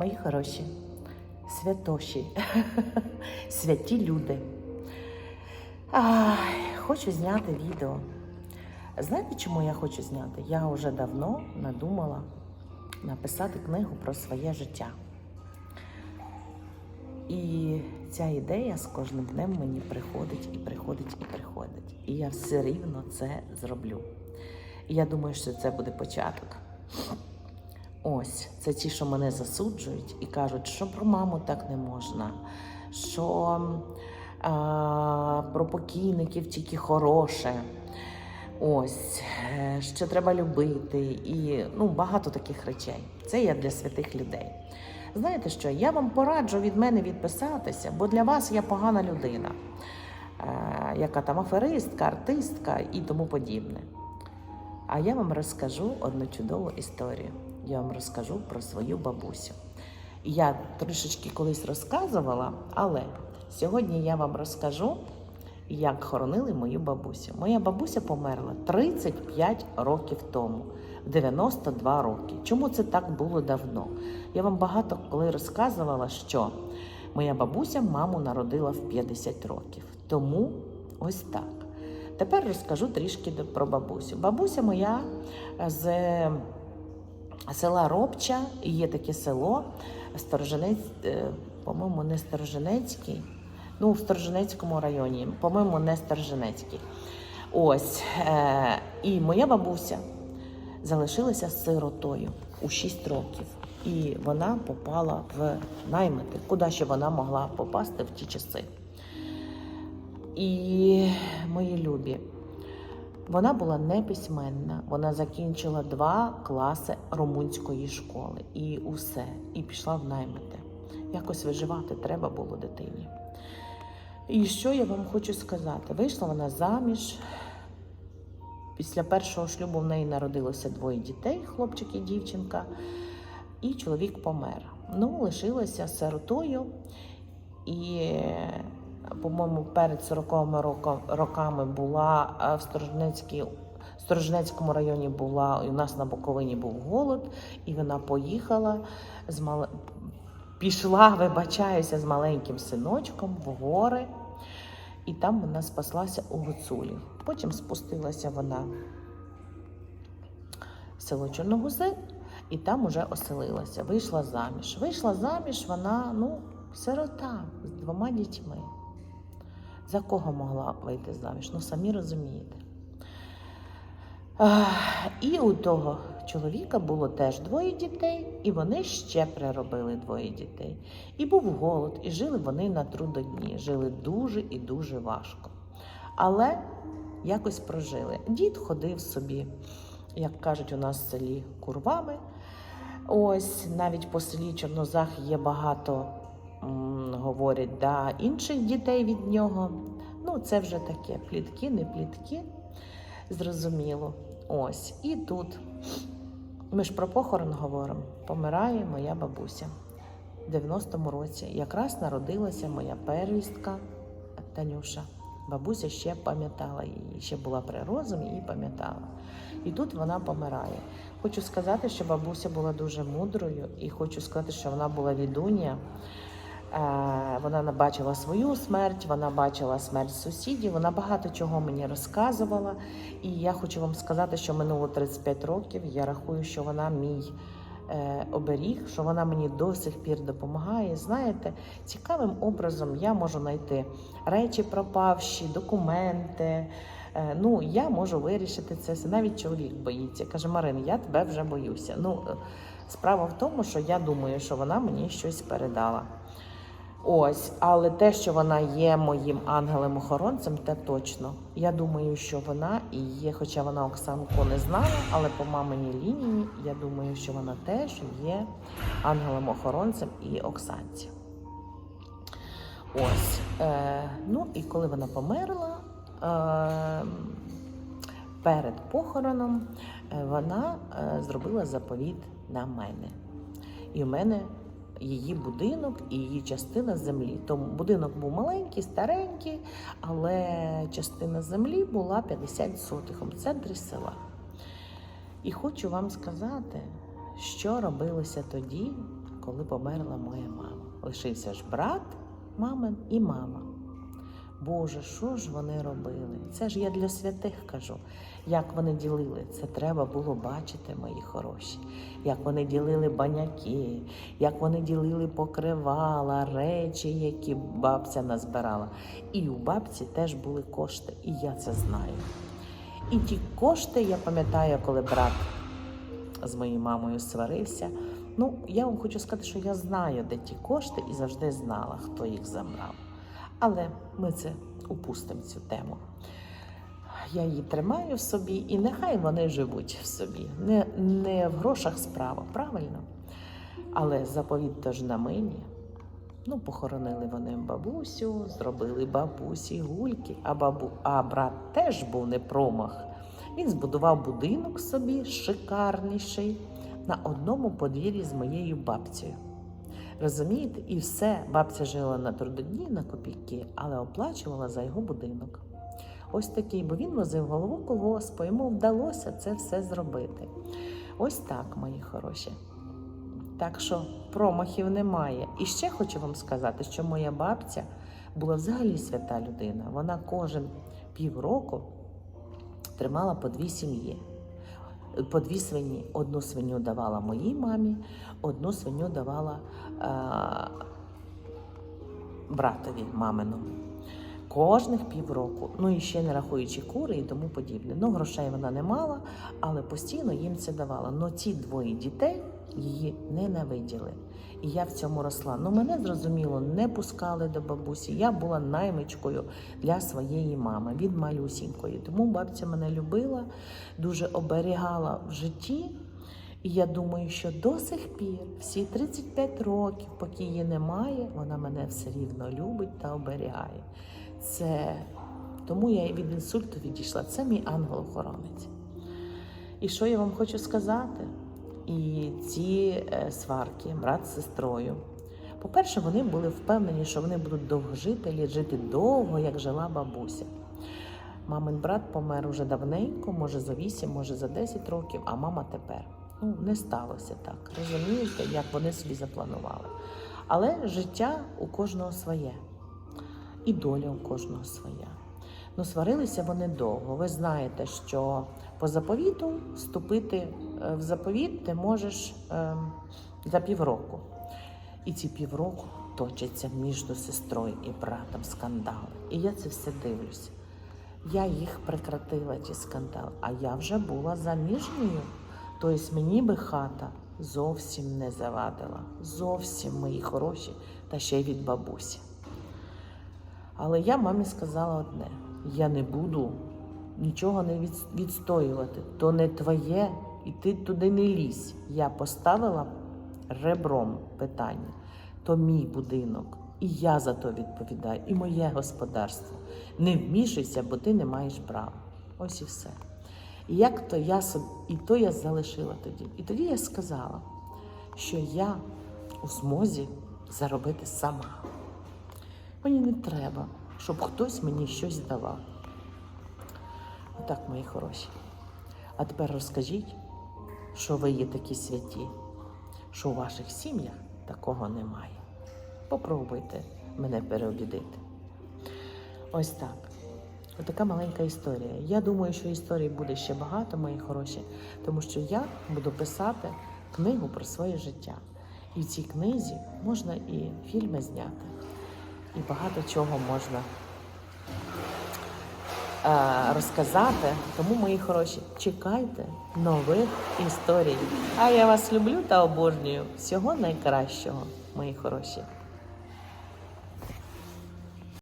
Мої хороші, святоші, святі люди. Хочу зняти відео. Знаєте, чому я хочу зняти? Я вже давно надумала написати книгу про своє життя. І ця ідея з кожним днем мені приходить і приходить і приходить. І я все рівно це зроблю. І я думаю, що це буде початок. Ось, це ті, що мене засуджують і кажуть, що про маму так не можна, що а, про покійників тільки хороше. Ось, е, що треба любити, і ну, багато таких речей. Це я для святих людей. Знаєте що? Я вам пораджу від мене відписатися, бо для вас я погана людина, е, яка там аферистка, артистка і тому подібне. А я вам розкажу одну чудову історію. Я вам розкажу про свою бабусю. Я трішечки колись розказувала, але сьогодні я вам розкажу, як хоронили мою бабусю. Моя бабуся померла 35 років тому, 92 роки. Чому це так було давно? Я вам багато коли розказувала, що моя бабуся маму народила в 50 років. Тому ось так. Тепер розкажу трішки про бабусю. Бабуся моя з села Робча, є таке село, Сторожинець, е, по-моєму, не Сторожинецький, ну, в Сторожинецькому районі, по-моєму, не Сторожинецький. Ось. Е, і моя бабуся залишилася сиротою у 6 років. І вона попала в наймити, куди ще вона могла попасти в ті часи. І мої любі, вона була неписьменна. Вона закінчила два класи румунської школи і усе, і пішла в наймити. Якось виживати треба було дитині. І що я вам хочу сказати? Вийшла вона заміж. Після першого шлюбу в неї народилося двоє дітей, хлопчик і дівчинка, і чоловік помер. Ну, лишилася сиротою. І, по-моєму, перед 40 роко- роками була е, в Сторожнецькій. В Сторожнецькому районі була, у нас на Буковині був голод, і вона поїхала з мал... пішла, вибачаюся, з маленьким синочком в гори, і там вона спаслася у Гуцулі. Потім спустилася вона в село Чорногузи, і там уже оселилася. Вийшла заміж. Вийшла заміж вона, ну, сирота з двома дітьми. За кого могла вийти заміж? Ну, самі розумієте. І у того чоловіка було теж двоє дітей, і вони ще приробили двоє дітей. І був голод, і жили вони на трудодні. Жили дуже і дуже важко. Але якось прожили. Дід ходив собі, як кажуть у нас в селі, курвами. Ось навіть по селі Чорнозах є багато, говорять, да, інших дітей від нього. Ну, це вже таке плітки, не плітки, зрозуміло. Ось. І тут ми ж про похорон говоримо. Помирає моя бабуся в 90-му році. Якраз народилася моя первістка Танюша. Бабуся ще пам'ятала її, ще була при розумі і пам'ятала. І тут вона помирає. Хочу сказати, що бабуся була дуже мудрою, і хочу сказати, що вона була відуня. Вона бачила свою смерть, вона бачила смерть сусідів, вона багато чого мені розказувала. І я хочу вам сказати, що минуло 35 років. Я рахую, що вона мій е, оберіг, що вона мені до сих пір допомагає. Знаєте, цікавим образом я можу знайти речі пропавші, документи. Е, Ну, я можу вирішити це. Навіть чоловік боїться. Каже, Марин, я тебе вже боюся. Ну, справа в тому, що я думаю, що вона мені щось передала. Ось, але те, що вона є моїм ангелем-охоронцем, те точно. Я думаю, що вона і є, хоча вона Оксанку не знала, але по маминій лінії я думаю, що вона теж є ангелем-охоронцем і Оксанці. Ось. Е, ну і коли вона померла, е, перед похороном е, вона е, зробила заповіт на мене. І в мене її будинок і її частина землі. Тому будинок був маленький, старенький, але частина землі була 50 сотих в центрі села. І хочу вам сказати, що робилося тоді, коли померла моя мама. Лишився ж брат мамин і мама. Боже, що ж вони робили? Це ж я для святих кажу. Як вони ділили, це треба було бачити, мої хороші. Як вони ділили баняки, як вони ділили покривала, речі, які бабця назбирала. І у бабці теж були кошти, і я це знаю. І ті кошти, я пам'ятаю, коли брат з моєю мамою сварився. Ну, я вам хочу сказати, що я знаю, де ті кошти, і завжди знала, хто їх забрав. Але ми це упустимо цю тему. Я її тримаю в собі, і нехай вони живуть в собі. Не, не в грошах справа, правильно? Але заповіт то ж на мені. Ну, похоронили вони бабусю, зробили бабусі гульки, а, бабу... а брат теж був не промах. Він збудував будинок собі шикарніший на одному подвір'ї з моєю бабцею. Розумієте? І все, бабця жила на трудодні, на копійки, але оплачувала за його будинок. Ось такий, бо він возив голову колгоспу, йому вдалося це все зробити. Ось так, мої хороші. Так що промахів немає. І ще хочу вам сказати, що моя бабця була взагалі свята людина. Вона кожен півроку тримала по дві сім'ї. По дві свині. Одну свиню давала моїй мамі, одну свиню давала е- братові маминому. Кожних півроку, ну і ще не рахуючи кури і тому подібне. Ну, грошей вона не мала, але постійно їм це давала. Ну ці двоє дітей її ненавиділи. І я в цьому росла. Ну, мене зрозуміло, не пускали до бабусі. Я була наймичкою для своєї мами від малюсінької. Тому бабця мене любила, дуже оберігала в житті. І я думаю, що до сих пір, всі 35 років, поки її немає, вона мене все рівно любить та оберігає. Це тому я від інсульту відійшла. Це мій ангел-охоронець. І що я вам хочу сказати? І ці е, сварки, брат з сестрою. По-перше, вони були впевнені, що вони будуть довгожителі, жити довго, як жила бабуся. Мамин брат помер уже давненько, може за 8, може за 10 років, а мама тепер. Ну, не сталося так. Розумієте, як вони собі запланували. Але життя у кожного своє, і доля у кожного своя. Ну, сварилися вони довго. Ви знаєте, що по заповіту вступити е, в заповіт ти можеш е, за півроку. І ці півроку точаться між сестрою і братом скандали. І я це все дивлюся. Я їх прекратила, ті скандали, а я вже була заміжньою. Тобто мені би хата зовсім не завадила. Зовсім мої хороші, та ще й від бабусі. Але я мамі сказала одне: я не буду нічого не відстоювати. То не твоє, і ти туди не лізь. Я поставила ребром питання. То мій будинок, і я за то відповідаю, і моє господарство. Не вмішуйся, бо ти не маєш права. Ось і все. І як то я собі, і то я залишила тоді. І тоді я сказала, що я у змозі заробити сама. Мені не треба, щоб хтось мені щось давав. Отак, мої хороші. А тепер розкажіть, що ви є такі святі, що у ваших сім'ях такого немає. Попробуйте мене переобідити. Ось так. Отака маленька історія. Я думаю, що історій буде ще багато, мої хороші, тому що я буду писати книгу про своє життя. І в цій книзі можна і фільми зняти, і багато чого можна е, розказати. Тому, мої хороші, чекайте нових історій. А я вас люблю та обожнюю. Всього найкращого, мої хороші.